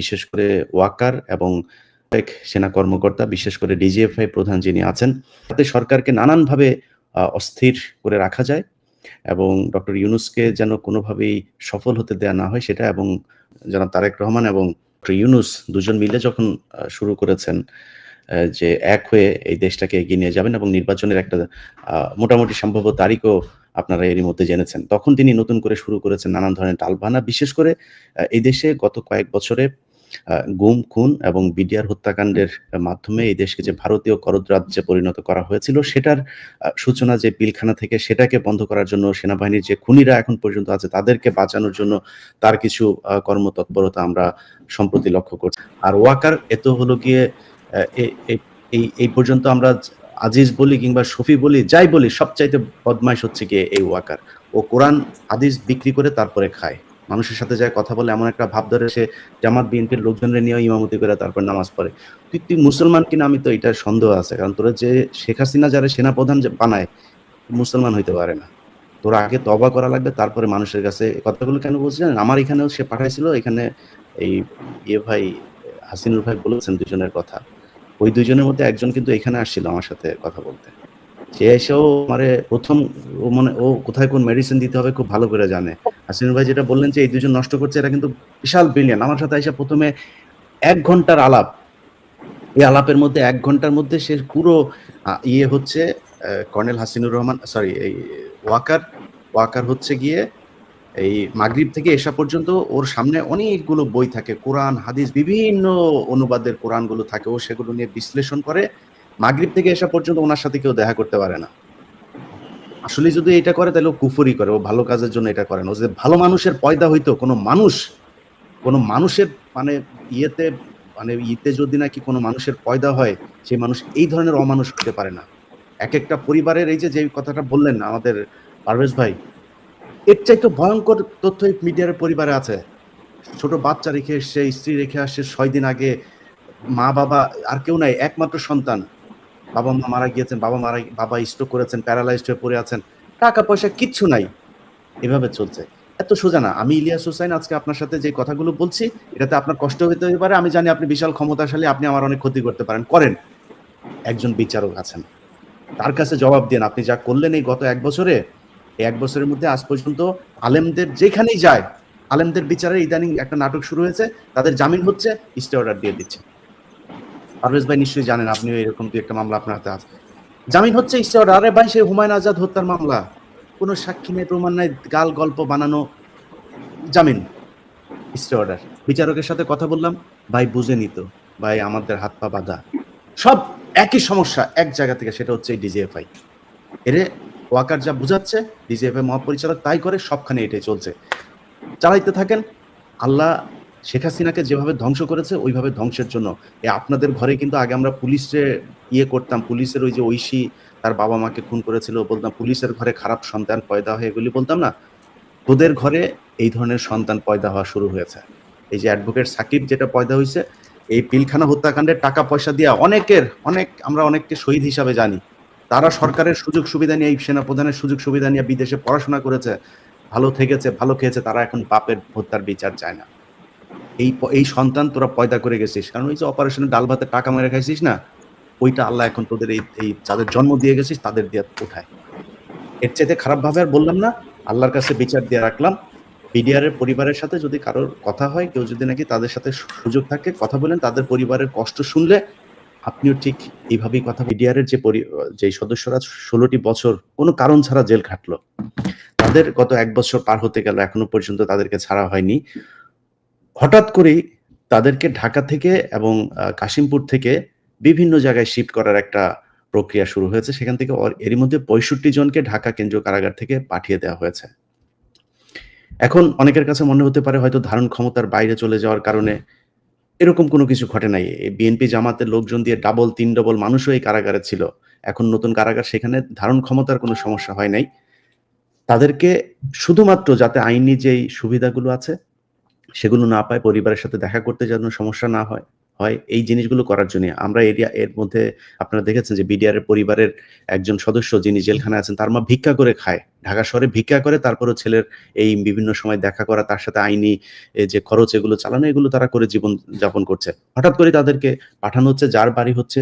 বিশেষ করে ওয়াকার এবং এক সেনা কর্মকর্তা, বিশেষ করে ডিজিএফআই প্রধান যিনি আছেন, তাতে সরকারকে নানানভাবে অস্থির করে রাখা যায় এবং ডক্টর ইউনুসকে যেন কোনোভাবেই সফল হতে দেয়া না হয় সেটা এবং জনাব তারেক রহমান এবং ডক্টর ইউনুস দুজন মিলে যখন শুরু করেছেন যে এক হয়ে এই দেশটাকে এগিয়ে নিয়ে যাবেন এবং নির্বাচনের একটা মোটামুটি সম্ভাব্য তারিখও আপনারা এরই মধ্যে জেনেছেন। তখন তিনি নতুন করে শুরু করেছেন নানান ধরনের টালবাহানা। বিশেষ করে এই দেশে গত কয়েক বছরে গুম, খুন এবং বিডিআর হত্যাকাণ্ডের মাধ্যমে এই দেশকে যে ভারতীয় করদ রাজ্যে পরিণত করা হয়েছিল সেটার সূচনা যে পিলখানা থেকে সেটাকে বন্ধ করার জন্য সেনাবাহিনীর যে খুনিরা এখন পর্যন্ত আছে তাদেরকে বাঁচানোর জন্য তার কিছু কর্মতৎপরতা আমরা সম্প্রতি লক্ষ্য করছি। আর ওয়াকার এ তো হলো গিয়ে এই এই পর্যন্ত আমরা আজিজ বলি কিংবা শফি বলি, যাই বলি সবচাইতে বদমাইশ হচ্ছে গিয়ে এই ওয়াকার। ও কোরআন হাদিস বিক্রি করে তারপরে খায়। মানুষের সাথে যায় কথা বলে এমন একটা ভাব ধরে সে জামাত, বিএনপির লোকজনরে নিয়ে ইমামতি করে তারপর নামাজ পড়ে। তুই তুই মুসলমান কিনা আমি তো এটার সন্দেহ আছে। কারণ তোরা যে শেখ হাসিনা যারা সেনাপ্রধান বানায় মুসলমান হইতে পারে না। তোরা আগে তওবা করা লাগবে, তারপরে মানুষের কাছে কথাগুলো কেন বলছি জানেন? আমার এখানেও সে পাঠাইছিল, এখানে এই ইয়ে ভাই, হাসিনুর ভাই বলেছেন দুজনের কথা। ওই দুজনের মধ্যে একজন কিন্তু এখানে আসছিল আমার সাথে কথা বলতে। সে এসেও আমারে ১ম ও মানে ও কোথায় কোন মেডিসিন দিতে হবে খুব ভালো করে জানে। হাসিনুর ভাই যেটা বললেন যে এই ২ জন নষ্ট করছে এটা কিন্তু বিশাল ব্রিলিয়ান্ট। আমার সাথে আইসা ১ম এ ১ ঘণ্টার আলাপ। এই আলাপের মধ্যে এক ঘণ্টার মধ্যে সে পুরো ইয়ে হচ্ছে কর্নেল হাসিনুর রহমান সরি এই ওয়াকার, ওয়াকার হচ্ছে গিয়ে এই মাগরিব থেকে এসা পর্যন্ত ওর সামনে অনেকগুলো বই থাকে। কোরআন, হাদিস বিভিন্ন অনুবাদের কোরআনগুলো থাকে। ও সেগুলো নিয়ে বিশ্লেষণ করে। মাগরিব থেকে এসা পর্যন্ত ওনার সাথে কেউ দেখা করতে পারে না। আসলে যদি এটা করে তাহলে ও কুফরি করে। ও ভালো কাজের জন্য এটা করে না। ও যদি ভালো মানুষের পয়দা হইতো কোনো মানুষ, কোনো মানুষের মানে ইয়েতে মানে ইতে যদি নাকি কোনো মানুষের পয়দা হয়, সেই মানুষ এই ধরনের অমানুষ হতে পারে না। এক একটা পরিবারের এই যে, যে কথাটা বললেন আমাদের পারভেজ ভাই, এর চাইতে ভয়ংকর তথ্য মিডিয়ার পরিবারে আছে। ছোট বাচ্চা রেখে এসছে, স্ত্রী রেখে আসছে ছয় দিন আগে। মা-বাবা আর কেউ নাই, একমাত্র সন্তান। বাবা-মা মারা গিয়েছেন, বাবা মারা বাবা স্ট্রোক করেছেন, প্যারালাইজড হয়ে পড়ে আছেন। টাকা-পয়সা কিচ্ছু নাই। এভাবে চলছে। এত সোজা না। আমি ইলিয়াস হোসাইন আজকে আপনার সাথে যে কথাগুলো বলছি, এটাতে আপনার কষ্ট হইতে পারে। আমি জানি আপনি বিশাল ক্ষমতাশালী, আপনি আমার অনেক ক্ষতি করতে পারেন। করেন। একজন বিচারক আছেন। তার কাছে জবাব দিন। আপনি যা করলেন এই গত এক বছরে, এই ১ বছরের মধ্যে আজ পর্যন্ত আলেমদের যেখানেই যায়, আলেমদের বিচারে ইদানিং একটা নাটক শুরু হয়েছে। তাদের জামিন হচ্ছে, স্টে অর্ডার দিয়ে দিচ্ছে। পারভেজ ভাই নিশ্চয়ই জানেন আপনি এরকম ২ একটা মামলা আপনার হাতে আছে। জামিন হচ্ছে স্টে অর্ডার। আরে ভাই সে হুমায়ুন আজাদ হত্যার মামলা। কোনো সাক্ষী নাই, প্রমাণ নাই, গাল গল্প বানানো। জামিন। Stay order. বিচারকের সাথে কথা বললাম, ভাই বুঝেনি তো। ভাই আমাদের হাত পা বাঁধা। সব একই সমস্যা এক জায়গা থেকে সেটা হচ্ছে ডিজিএফআই। এরে ওয়াকার যা বুঝাচ্ছে, ডিজিএফআই মহাপরিচালক তাই করে সবখানে এটাই চলছে। চালাইতে থাকেন। আল্লাহ শেখ হাসিনাকে যেভাবে ধ্বংস করেছে ওইভাবে ধ্বংসের জন্য। এ আপনাদের ঘরে কিন্তু আগে আমরা পুলিশে ইয়ে করতাম। পুলিশের ওই যে ঐশী তার বাবা-মাকে খুন করেছিল বলতাম পুলিশের ঘরে খারাপ সন্তান পয়দা হয় এগুলি বলতাম না? তোদের ঘরে এই ধরনের সন্তান পয়দা হওয়া শুরু হয়েছে। এই যে অ্যাডভোকেট সাকিব যেটা পয়দা হয়েছে এই পিলখানা হত্যাকাণ্ডের টাকা পয়সা দিয়া অনেকের অনেক আমরা অনেককে শহীদ হিসাবে জানি। তারা সরকারের সুযোগ সুবিধা নিয়ে এই সেনাপ্রধানের সুযোগ সুবিধা নিয়ে বিদেশে পড়াশোনা করেছে, ভালো থেকেছে, ভালো খেয়েছে। তারা এখন বাপের হত্যার বিচার চায় না। এই এই সন্তান তোরা পয়দা করে গেছিস। কারণ ওই যে অপারেশনে ডাল ভাতে টাকা মেরে খাইছিস না? ওইটা আল্লাহ এখন তোদের এই এই যাদের জন্ম দিয়ে গেছিস তাদের দিয়ে উঠায়। এর চাইতে খারাপ ভাবে আর বললাম না। আল্লাহর কাছে বিচার দিয়ে রাখলাম। বিডিআরের পরিবারের সাথে যদি কারোর কথা হয়, কেউ যদি নাকি তাদের সাথে সুযোগ থাকে কথা বলেন, তাদের পরিবারের কষ্ট শুনলে আপনিও ঠিক এইভাবেই কথা বিডিআর এর যে যে সদস্যরা ষোলোটি বছর কোনো কারণ ছাড়া জেল খাটলো। তাদের গত এক বছর পার হতে গেল এখনও পর্যন্ত তাদেরকে ছাড়া হয়নি। হঠাৎ করেই তাদেরকে ঢাকা থেকে এবং কাশিমপুর থেকে বিভিন্ন জায়গায় শিফট করার একটা প্রক্রিয়া শুরু হয়েছে। সেখান থেকে এরই মধ্যে ৬৫ জনকে ঢাকা কেন্দ্রীয় কারাগার থেকে পাঠিয়ে দেওয়া হয়েছে। এখন অনেকের কাছে মনে হতে পারে হয়তো ধারণ ক্ষমতার বাইরে চলে যাওয়ার কারণে এরকম কোনো কিছু ঘটে নাই। বিএনপি জামাতের লোকজন দিয়ে ডাবল, তিন ডবল মানুষও এই কারাগারে ছিল। এখন নতুন কারাগার সেখানে ধারণ ক্ষমতার কোনো সমস্যা হয় নাই। তাদেরকে শুধুমাত্র যাতে আইনি যেই সুবিধাগুলো আছে, সেগুলো না পায়, পরিবারের সাথে দেখা করতে যেন সমস্যা না হয়। হয় এই জিনিসগুলো করার জন্য। আমরা এরিয়া এর মধ্যে আপনারা দেখেছেন যে বিডিআর পরিবারের একজন সদস্য যিনি জেলখানায় আছেন, তার মা ভিক্ষা করে খায়। ঢাকা শহরে ভিক্ষা করে, তারপরও ছেলের এই বিভিন্ন সময় দেখা করা, তার সাথে আইনি যে খরচ এগুলো চালানো, এগুলো তারা করে জীবন যাপন করছে। হঠাৎ করে তাদেরকে পাঠানো হচ্ছে, যার বাড়ি হচ্ছে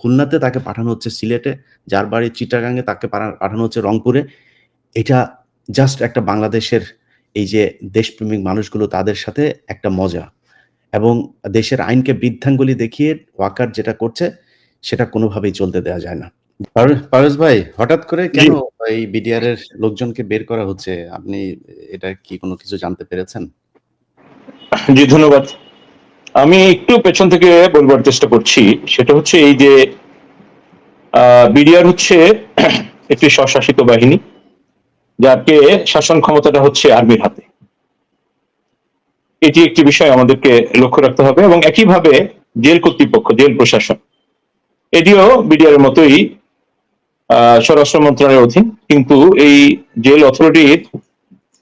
খুলনাতে, তাকে পাঠানো হচ্ছে সিলেটে, যার বাড়ি চিটাগাঙ্গে তাকে পাঠানো হচ্ছে রংপুরে। এটা জাস্ট একটা বাংলাদেশের এই যে দেশপ্রেমিক মানুষগুলো তাদের সাথে একটা মজা এবং দেশের আইনকে বৃদ্ধাঙ্গুলি দেখিয়ে ওয়াকার যেটা করছে সেটা কোনোভাবেই চলতে দেওয়া যায় না। পার- পারভেজ ভাই হঠাৎ করে কেন এই বিডিআর এর লোকজনকে বের করা হচ্ছে? আপনি এটা কি কোনো কিছু জানতে পেরেছেন? জি ধন্যবাদ। আমি একটু পেছন থেকে বলবার চেষ্টা করছি। সেটা হচ্ছে এই যে বিডিআর হচ্ছে একটি স্বশাসিত বাহিনী। যাকে শাসন ক্ষমতাটা হচ্ছে আর্মির হাতে। এটি একটি বিষয় আমাদেরকে লক্ষ্য রাখতে হবে এবং একইভাবে জেল কর্তৃপক্ষ, জেল প্রশাসন। এটিও বিডিআর মতোই স্বরাষ্ট্র মন্ত্রণালয়ের অধীন, কিন্তু এই জেল অথরিটির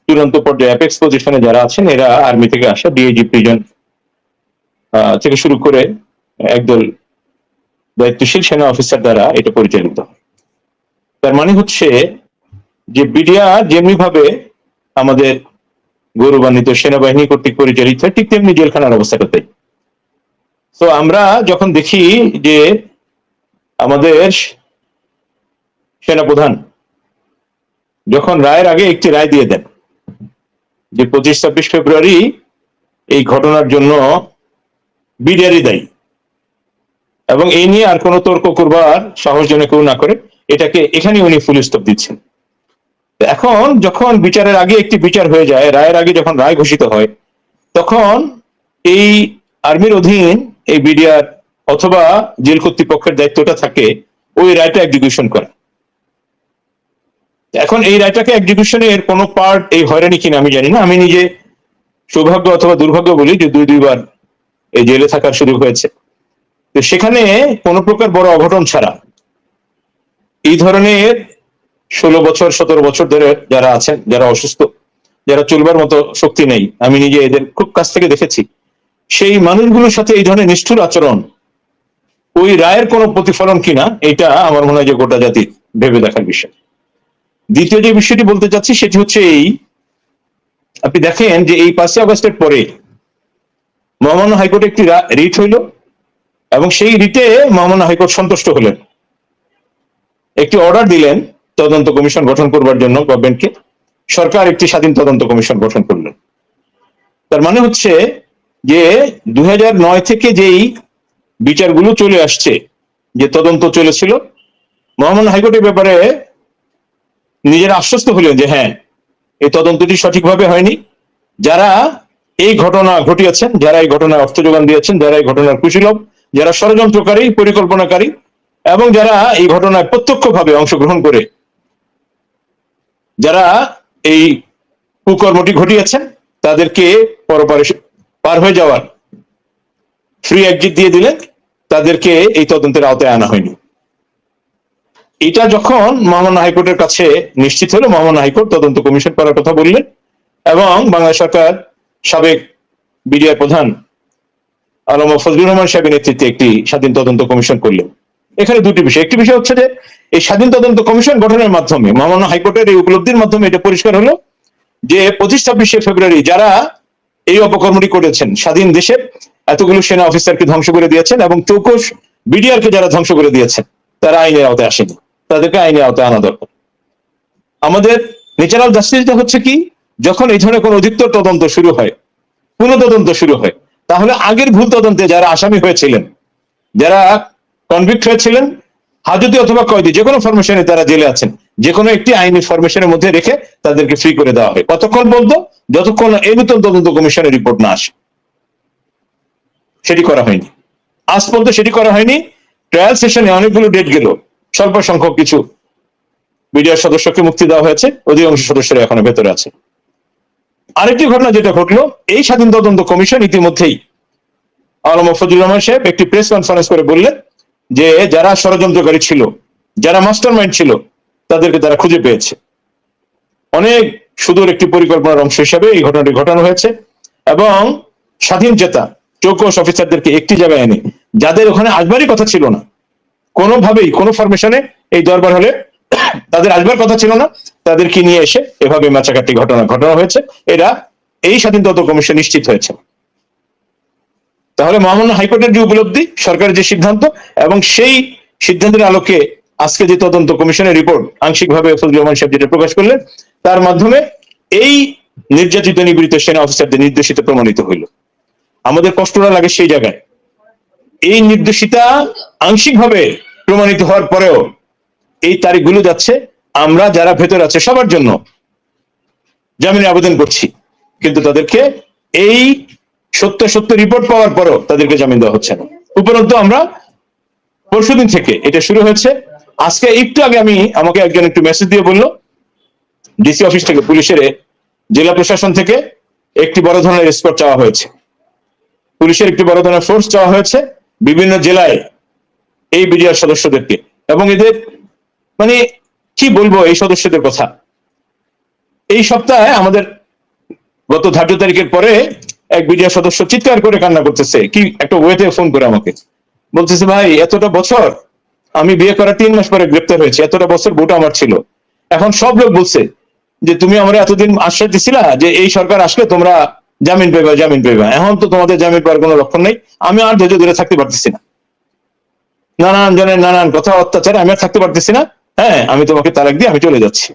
চূড়ান্ত পর্যায়ে অ্যাপেক্স পজিশনে যারা আছেন, এরা আর্মি থেকে আসা ডিএজি প্রিজন থেকে শুরু করে একদল দায়িত্বশীল সেনা অফিসার দ্বারা এটা পরিচালিত তার মানে হচ্ছে যে বিডিআর যেমনি ভাবে আমাদের গৌরবান্বিত সেনাবাহিনী কর্তৃক পরিচালিত, ঠিক তেমনি জেলখানার অবস্থাটা তাই তো আমরা যখন দেখি যে আমাদের সেনাপ্রধান যখন রায়ের আগে একটি রায় দিয়ে দেন, যে পঁচিশ ছাব্বিশ ফেব্রুয়ারি এই ঘটনার জন্য বিডিআরই দায়ী এবং এই নিয়ে আর কোনো তর্ক করবার সাহস যেন কেউ না করে, এটাকে এখানে উনি ফুল স্টপ দিচ্ছেন। এখন যখন বিচারের আগে একটি বিচার হয়ে যায়, রায়ের আগে যখন রায় ঘোষিত হয়, তখন এই আর্মির অধীন এই বিডিআর অথবা জেল কর্তৃপক্ষের দায়িত্বটা থাকে, ওই রায়টা এক্সিকিউশন করা। এখন এই রায়টাকে এক্সিকিউশনের কোনো পার্ট এই হয়রানি কিনা আমি জানি না। আমি নিজে সৌভাগ্য অথবা দুর্ভাগ্য বলি যে দুই, দুইবার এই জেলে থাকার সুযোগ হয়েছে। তো সেখানে কোনো প্রকার বড় অঘটন ছাড়া এই ধরনের ষোলো বছর, সতেরো বছর ধরে যারা আছেন, যারা অসুস্থ, যারা চলবার মতো শক্তি নেই, আমি নিজে এদের খুব কাছ থেকে দেখেছি। সেই মানুষগুলোর সাথে এই ধরনের নিষ্ঠুর আচরণ, ওই রায়ের কোনো প্রতিফলন কিনা, এটা আমার মনে হয় যে গোটা জাতি ভেবে দেখার বিষয়। দ্বিতীয় যে বিষয়টি বলতে চাচ্ছি, সেটি হচ্ছে এই, আপনি দেখেন যে এই পাঁচই আগস্টের পরে মহামান্য হাইকোর্টে একটি রিট হইল, এবং সেই রিটে মহামান্য হাইকোর্ট সন্তুষ্ট হলেন। একটি অর্ডার দিলেন তদন্ত কমিশন গঠন করবার জন্য গভর্নমেন্টকে সরকার একটি স্বাধীন তদন্ত কমিশন গঠন করলেন তার মানে হচ্ছে যে নয় থেকে যেই বিচারগুলো চলে আসছে, যে তদন্ত চলেছিল, মহামান্য হাইকোর্টের ব্যাপারে নিজেরা আশ্বস্ত হলেন যে হ্যাঁ এই তদন্তটি সঠিকভাবে হয়নি। যারা এই ঘটনা ঘটিয়েছেন, যারা এই ঘটনায় অর্থ যোগান দিয়েছেন, যারা এই ঘটনার কুশীলভ যারা ষড়যন্ত্রকারী, পরিকল্পনাকারী এবং যারা এই ঘটনায় প্রত্যক্ষভাবে অংশগ্রহণ করে যারা এই কুকর্মটি ঘটিয়েছেন, তাদেরকে পরপারে পার হয়ে যাওয়ার ফ্রি এক্সিট দিয়ে দিলেন, তাদেরকে এই তদন্তের আওতায় আনা হয়নি। এটা যখন মহামান্য হাইকোর্টের কাছে নিশ্চিত হলো মহামান্য হাইকোর্ট তদন্ত কমিশন করার কথা বললেন এবং বাংলাদেশ সরকার সাবেক বিডিআর প্রধান আলম ফজলুর রহমান সাহেবের নেতৃত্বে একটি স্বাধীন তদন্ত কমিশন করলেন। এখানে দুটি বিষয়। একটি বিষয় হচ্ছে যে এই স্বাধীন তদন্ত কমিশন গঠনের মাধ্যমে, মহামান্য হাইকোর্টের এই উপলব্ধির মাধ্যমে এটা পরিষ্কার হলো যে পঁচিশ ছাব্বিশে ফেব্রুয়ারি যারা এই অপকর্মটি করেছেন, স্বাধীন দেশের এতগুলো সেনা অফিসারকে ধ্বংস করে দিয়েছেন এবং চৌকস বিডিআর কে যারা ধ্বংস করে দিয়েছেন, তারা আইনের আওতায় আসেনি। তাদেরকে আইনের আওতায় আনা দরকার। আমাদের ন্যাচারাল জাস্টিসটা হচ্ছে কি, যখন এই ধরনের কোনো অধিকতর তদন্ত শুরু হয়, পুনঃ তদন্ত শুরু হয়, তাহলে আগের ভুল তদন্তে যারা আসামি হয়েছিলেন, যারা কনভিক্ট হয়েছিলেন হাজতে অথবা কয়েদি যে কোনো ফরমেশনে তারা জেলে আছেন যে কোনো একটি আইনি ফরমেশনের মধ্যে রেখে তাদেরকে ফ্রি করে দেওয়া হয়। কতক্ষণ বলতো? যতক্ষণ এই নতুন তদন্ত কমিশনের রিপোর্ট না আসে। সেটি করা হয়নি। আজ পর্যন্ত সেটি করা হয়নি। ট্রায়াল সেশনে অনেকগুলো ডেট গেল। স্বল্প সংখ্যক কিছু বিডিআর সদস্যকে মুক্তি দেওয়া হয়েছে। অধিকাংশ সদস্যরা এখনও ভেতরে আছে। আরেকটি ঘটনা যেটা ঘটলো, এই স্বাধীন তদন্ত কমিশন ইতিমধ্যেই আলম ফজলুর রহমান সাহেব একটি প্রেস কনফারেন্স করে বললেন যে যারা ষড়যন্ত্রকারী ছিল, যারা মাস্টার মাইন্ড ছিল, তাদেরকে তারা খুঁজে পেয়েছে। অনেক সুদূর একটি পরিকল্পনার অংশ হিসাবে এই ঘটনাটি ঘটানো হয়েছে এবং স্বাধীন চেতা চৌকস অফিসারদেরকে একটি জায়গায় এনে, যাদের ওখানে আসবারই কথা ছিল না, কোনোভাবেই, কোনো ফরমেশনে এই দরবার হলে তাদের আসবার কথা ছিল না, তাদেরকে নিয়ে এসে এভাবে মাচাকাটি ঘটনা ঘটনা হয়েছে। এরা এই স্বাধীন তদন্ত কমিশন নিশ্চিত হয়েছে। তাহলে মহামান্য হাইকোর্টের যে উপলব্ধি, সরকারের যে সিদ্ধান্ত এবং সেই সিদ্ধান্তের আলোকে আজকে যে তদন্ত কমিশনের রিপোর্ট আংশিকভাবে ফজলুর রহমান সাহেব যেটা প্রকাশ করলেন, তার মাধ্যমে এই নির্যাতিত নিগৃহীত সেনা অফিসারদের নির্দেশিত প্রমাণিত হইল। আমাদের কষ্টটা লাগে সেই জায়গায়। এই নির্দেশিতা আংশিকভাবে প্রমাণিত হওয়ার পরেও এই তারিখগুলো যাচ্ছে, আমরা যারা ভেতর আছে সবার জন্য জামিনে আবেদন করছি, কিন্তু তাদেরকে এই সত্য সত্য রিপোর্ট পাওয়ার পরও তাদেরকে জামিন দেওয়া হচ্ছে না। উপরন্তু আমরা পরশুদিন থেকে এটা শুরু হয়েছে। আজকে একটু আগে আমি আমাকে একজন একটু মেসেজ দিয়ে বলল ডিসি অফিস থেকে, পুলিশের জেলা প্রশাসন থেকে একটি বড় ধরনের এসকর্ট চাওয়া হয়েছে। পুলিশের একটি বড় ধরনের ফোর্স চাওয়া হয়েছে বিভিন্ন জেলায় এই বিডিআর সদস্যদেরকে। এবং এদের মানে কি বলব এই সদস্যদের কথা? এই সপ্তাহে আমাদের গত ধার্য তারিখের পরে এক বিডিআর সদস্য চিৎকার করে কান্না করতেছে। কি একটা ওয়েতে ফোন করে আমাকে। বলতেছে, ভাই, এতটা বছর আমি বিয়ে করার তিন মাস পরে গ্রেপ্তার হয়েছে, এতটা বছর ভোট আমার ছিল। এখন সব লোক বলছে যে, তুমি আমরা এতদিন আশ্বাস দিছিলা যে, এই সরকার আসলে তোমরা জামিন পেবা জামিন পেবা এখন তো তোমাদের জামিন পাওয়ার কোনো লক্ষণ নেই। আমি আর ধৈর্য ধরে থাকতে পারতেছি না। নানান জনের নানান কথা অত্যাচারে আমি আর থাকতে পারতেছি না। হ্যাঁ আমি তোমাকে তালাক দিয়ে আমি চলে যাচ্ছি।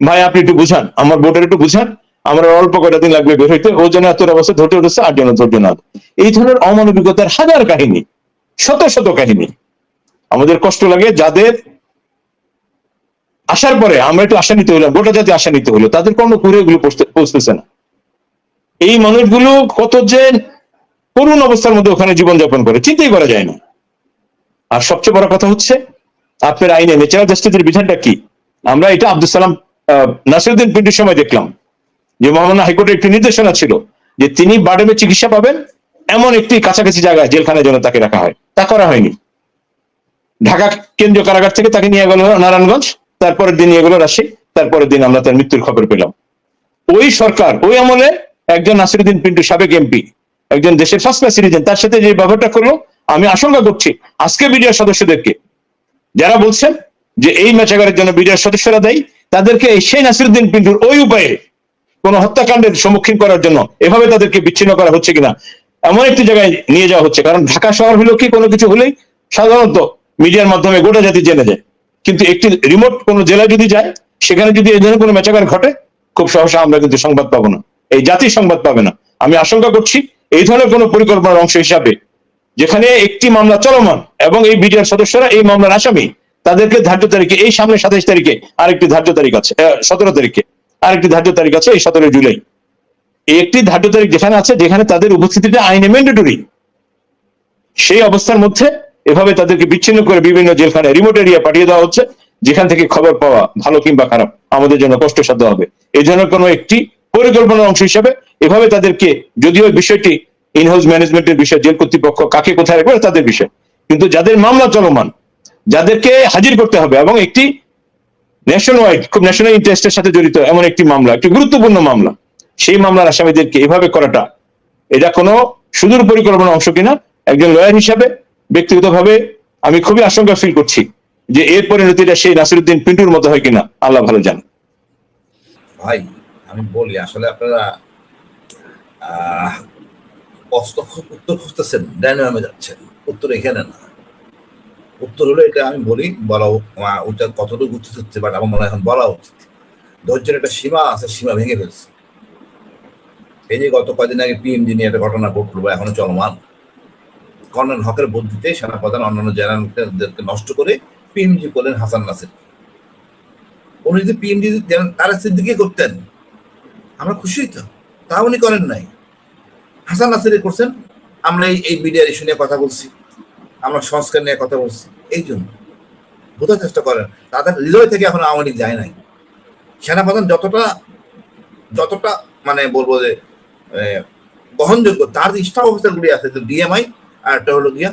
ভাই, আপনি একটু বুঝান, আমার বোর্ডের একটু বুঝান। আমার অল্প কয়টা দিন লাগবে বের হইতে ও জন্য এতটা বছর ধৈর্য উঠেছে আর জন্য ধৈর্য না। এই ধরনের অমানবিকতার হাজার কাহিনী, শত শত কাহিনী। আমাদের কষ্ট লাগে, যাদের আসার পরে আমরা একটু আশা নিতে হলাম গোটা জাতি আশা নিতে হলো তাদের কর্ম করে এগুলো পৌঁছতেছে না। এই মানুষগুলো কত যে করুণ অবস্থার মধ্যে ওখানে জীবনযাপন করে, চিন্তাই করা যায় না। আর সবচেয়ে বড় কথা হচ্ছে, আপনার আইনে ন্যাচারাল জাস্টিসের বিধানটা কি? আমরা এটা আব্দুল সালাম নাসিরুদ্দিন পিন্ডির সময় দেখলাম। যে মহামান্য হাইকোর্টের একটি নির্দেশনা ছিল যে তিনি বাডেমে চিকিৎসা পাবেন এমন একটি কাছাকাছি জায়গায় জেলখানায় যেন তাকে রাখা হয়। তা করা হয়নি। ঢাকা কেন্দ্রীয় কারাগার থেকে তাকে নিয়ে গেল নারায়ণগঞ্জ, তারপরের দিন নিয়ে গেল রাজশাহী, তারপরের দিন আমরা তার মৃত্যুর খবর পেলাম। ওই সরকার, ওই আমলে একজন নাসিরুদ্দিন পিন্টু সাবেক এমপি, একজন দেশের ফার্স্ট ক্লাস সিটিজেন তার সাথে যে ব্যবহারটা করল, আমি আশঙ্কা করছি আজকে বিডিআর সদস্যদেরকে, যারা বলছেন যে এই ম্যাচাগারের জন্য বিডিআর সদস্যরা দেয়, তাদেরকে সেই নাসিরুদ্দিন পিন্টুর ওই উপায়ে কোন হত্যাকাণ্ডের সম্মুখীন করার জন্য এভাবে তাদেরকে বিচ্ছিন্ন করা হচ্ছে কিনা? এমন একটি জায়গায় নিয়ে যাওয়া হচ্ছে। কারণ ঢাকা শহর হলো কি কোনো কিছু হলেই সাধারণত মিডিয়ার মাধ্যমে গোটা জাতি জেনে যায়। কিন্তু একটি রিমোট কোনো জেলায় যদি যায়, সেখানে যদি এই ধরনের কোনো মেচাগার ঘটে, খুব সহসা আমরা কিন্তু সংবাদ পাবো না। এই জাতি সংবাদ পাবে না। আমি আশঙ্কা করছি এই ধরনের কোনো পরিকল্পনার অংশ হিসাবে যেখানে একটি মামলা চলমান এবং এই বিডিআর সদস্যরা এই মামলার আসামি, তাদেরকে ধার্য তারিখে, এই সামনে সাতাইশ তারিখে আরেকটি ধার্য তারিখ আছে সতেরো তারিখে। আরেকটি ধার্য তারিখ আছে এই সতেরো জুলাই। একটি ধার্য তারিখ যেখানে আছে, যেখানে তাদের উপস্থিতিটা আইনে ম্যান্ডেটরি সেই অবস্থার মধ্যে এভাবে তাদেরকে বিচ্ছিন্ন করে বিভিন্ন জেলখানায় রিমোট এরিয়া পাঠিয়ে দেওয়া হচ্ছে, যেখান থেকে খবর পাওয়া ভালো কিংবা খারাপ, আমাদের জন্য কষ্টসাধ্য হবে। এই জন্য কোনো একটি পরিকল্পনার অংশ হিসাবে এভাবে তাদেরকে, যদিও বিষয়টি ইনহাউস ম্যানেজমেন্টের বিষয়, জেল কর্তৃপক্ষ কাকে কোথায় রাখবে তাদের বিষয়। কিন্তু যাদের মামলা চলমান, যাদেরকে হাজির করতে হবে এবং একটি ন্যাশনাল ওয়াইড খুব ন্যাশনাল ইন্টারেস্টের সাথে জড়িত এমন একটি মামলা একটি গুরুত্বপূর্ণ মামলা। সেই মামলার আসামিদেরকে এভাবে করাটা এটা কোনো সুদূর পরিকল্পনার অংশ কিনা একজন লয়ার হিসাবে ব্যক্তিগতভাবে আমি খুবই আশঙ্কা ফিল করছি যে এর পরিণতিটা সেই নাসিরুদ্দিন পিন্টুর মতো হয় কিনা আল্লাহ ভালো জান। ভাই আমি বলি আসলে আপনারা আহ, অস্ত- উত্তর খুঁজতেছেন ডাইনামে যাচ্ছেন উত্তর এখানে না। উত্তর হলো এটা আমি বলি, বলা ওটা কতটুকু উচিত হচ্ছে বাট আমার মনে হয় এখন বলা উচিত। ধৈর্যের একটা সীমা আছে, সীমা ভেঙে ফেলছে। এই যে গত কদিন আগে পিএমজি নিয়ে একটা ঘটনা ঘটলো বা এখনও চলমান। কর্নেল হকের বুদ্ধিতে সেনাপ্রধান অন্যান্য জেনারেলদেরকে নষ্ট করে পিএমজি করলেন হাসান নাসির। উনি যদি পিএমজি তারা সিদ্দিকে করতেন, আমরা খুশি হইতো তা উনি করেন নাই। হাসান নাসিরে করছেন, আমরা এই বিডিআর ইস্যু নিয়ে কথা বলছি। আমরা সংস্কার নিয়ে কথা বলছি। এই জন্য বোঝার চেষ্টা করেন, তাদের হৃদয় থেকে এখন আওয়ামী লীগ যায় নাই। সেনাপ্রধান যতটা যতটা মানে বলব যে গ্রহণযোগ্য তার যে স্টাফ অফিসারগুলি আছে ডিএমআই আর একটা হলো গিয়া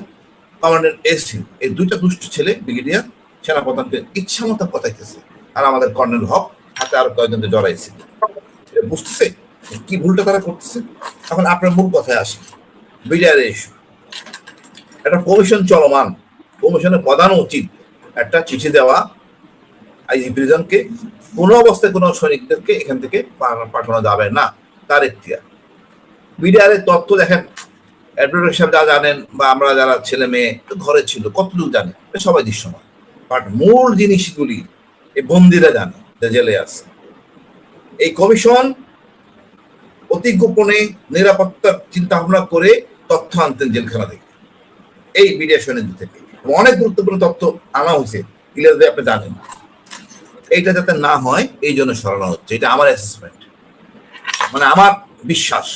কমান্ডেন্ট এস এই দুইটা দুষ্ট ছেলে ব্রিগেডিয়ার সেনাপ্রধানকে ইচ্ছা মতো কথাইতেছে আর আমাদের কর্নেল হক হাতে আরও কয়েকজনকে জড়াইছে। বুঝতেছে কি ভুলটা তারা করতেছে? এখন আপনার মূল কথায় আসি। বিডিআর ইস্যু একটা কমিশন চলমান। কমিশনের প্রধান উচিত একটা চিঠি দেওয়া আইজি প্রিজনকে। কোনো অবস্থায় কোনো সৈনিকদেরকে এখান থেকে পাঠানো যাবে না। তার এখতিয়ার। বিডিআর এর তথ্য দেখেন, অ্যাডভোকেট সাহেব যা জানেন বা আমরা যারা ছেলে মেয়ে ঘরে ছিল কতটুকু জানে? সবাই দৃশ্যমান। বাট মূল জিনিসগুলি এই বন্দিরা জানে জেলে আছে। এই কমিশন অতি গোপনে নিরাপত্তার চিন্তা ভাবনা করে তথ্য আনতেন জেলখানা থেকে। এই মিডিয়া সৈনিকদের থেকে অনেক গুরুত্বপূর্ণ তথ্য আনা হয়েছে। ইলিয়াস ভাই আপনি জানেন। এইটা যাতে না হয়, এই জন্য সরানো হচ্ছে। এটা আমার অ্যাসেসমেন্ট মানে আমার বিশ্বাস।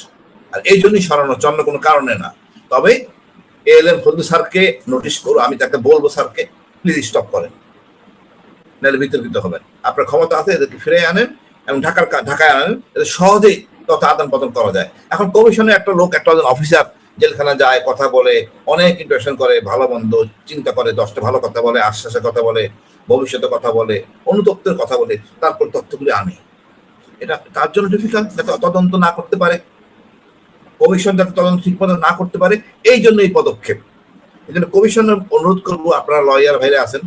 আর এই জন্যই সরানো হচ্ছে, অন্য কোনো কারণে না। তবে এল এম স্যারকে নোটিশ করো আমি তাকে বলব স্যারকে প্লিজ স্টপ করেন। নাহলে বিতর্কিত হবেন। আপনার ক্ষমতা আছে, এদেরকে ফিরে আনেন এবং ঢাকার ঢাকায় আনেন। এদের সহজেই তথ্য আদান প্রদান করা যায়। এখন কমিশনে একটা লোক, একটা অফিসার জেলখানা যায়, কথা বলে, অনেক ইন্টারেকশন করে, ভালো মন্দ, চিন্তা করে, দশটা ভালো কথা বলে, আশ্বাসের কথা বলে, ভবিষ্যতের কথা বলে, অনুতপ্তের কথা বলে, তারপর তথ্যগুলি আনে। এটা তার জন্য ডিফিকাল্ট যাতে তদন্ত না করতে পারে। কমিশন যাতে তদন্ত ঠিক মতো না করতে পারে, এই জন্য এই পদক্ষেপ। এই জন্য কমিশনের অনুরোধ করব, আপনারা লয়ার ভাইরা আছেন,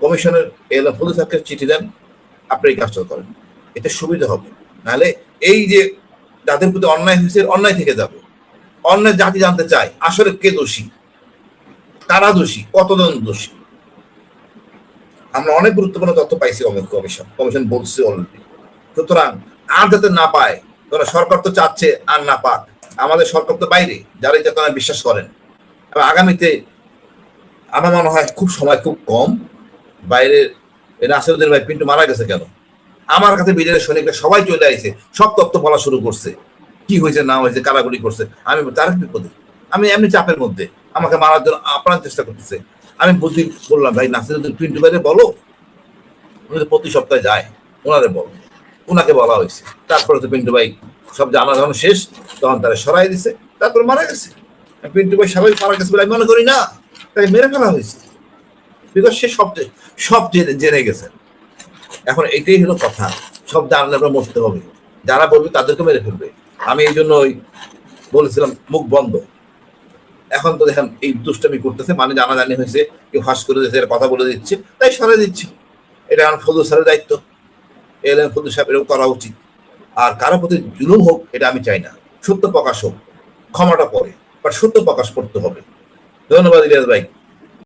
কমিশনের এলো পুলিশ চিঠি দেন, আপনি এই কাজটা করেন। এতে সুবিধা হবে। নাহলে এই যে যাদের প্রতি অন্যায় হয়েছে অন্যায় থেকে যাবে। অন্যায় জাতি জানতে চায়, আসলে কে দোষী? কারা দোষী? কতজন দোষী? আমরা অনেক গুরুত্বপূর্ণ তথ্য পাইছি কমিশন। কমিশন বলছে অলরেডি সুতরাং আর যাতে না পায় সরকার তো চাচ্ছে আর না পাক। আমাদের সরকার তো বাইরে, যারা এই চেতনায় বিশ্বাস করেন। এবং আগামীতে আমার মনে হয় খুব সময় খুব কম। বাইরের নাসিরুদ্দিন ভাই পিন্টু মারা গেছে কেন? আমার কাছে বিজেপি সৈনিকরা সবাই চলে আইছে, সব তথ্য বলা শুরু করছে। কি হয়েছে, না হয়েছে, কারাগুলি করছে, আমি তার বিপদে। আমি এমনি চাপের মধ্যে, আমাকে মারার জন্য আপ্রাণ চেষ্টা করতেছে। আমি বুদ্ধি বললাম, ভাই, নাসিরুদ্দিন পিন্টু ভাইরে বলো। উনি প্রতি সপ্তাহে যায় ওনারে বলো। ওনাকে বলা হয়েছে। তারপরে তো পিন্টু ভাই সব জানা যখন শেষ, তখন তারা সরাই দিছে, তারপর মারা গেছে। পিন্টু ভাই সবাই মারা গেছে বলে আমি মনে করি না, তাই মেরে ফেলা হয়েছে। বিকজ সে সব সব জেনে জেনে গেছে। এখন এটাই হলো কথা। সব জানলে আমরা মরতে হবে। যারা বলবে তাদেরকে মেরে ফেলবে। আমি এই জন্য ওই বলেছিলাম, মুখ বন্ধ। এখন তো দেখেন এই দুষ্টামি করতেছে মানে জানাজানি হয়েছে, কেউ ফাঁস করে এরা কথা বলে দিচ্ছে, তাই সরে দিচ্ছে। এটা এখন ফজল স্যারের দায়িত্ব। এল ফজল সাহেব, এরকম করা উচিত। আর কারও প্রতি জুলুম হোক, এটা আমি চাই না। সত্য প্রকাশ হোক, ক্ষমাটা পরে বাট সত্য প্রকাশ করতে হবে। ধন্যবাদ ইলিয়াস ভাই।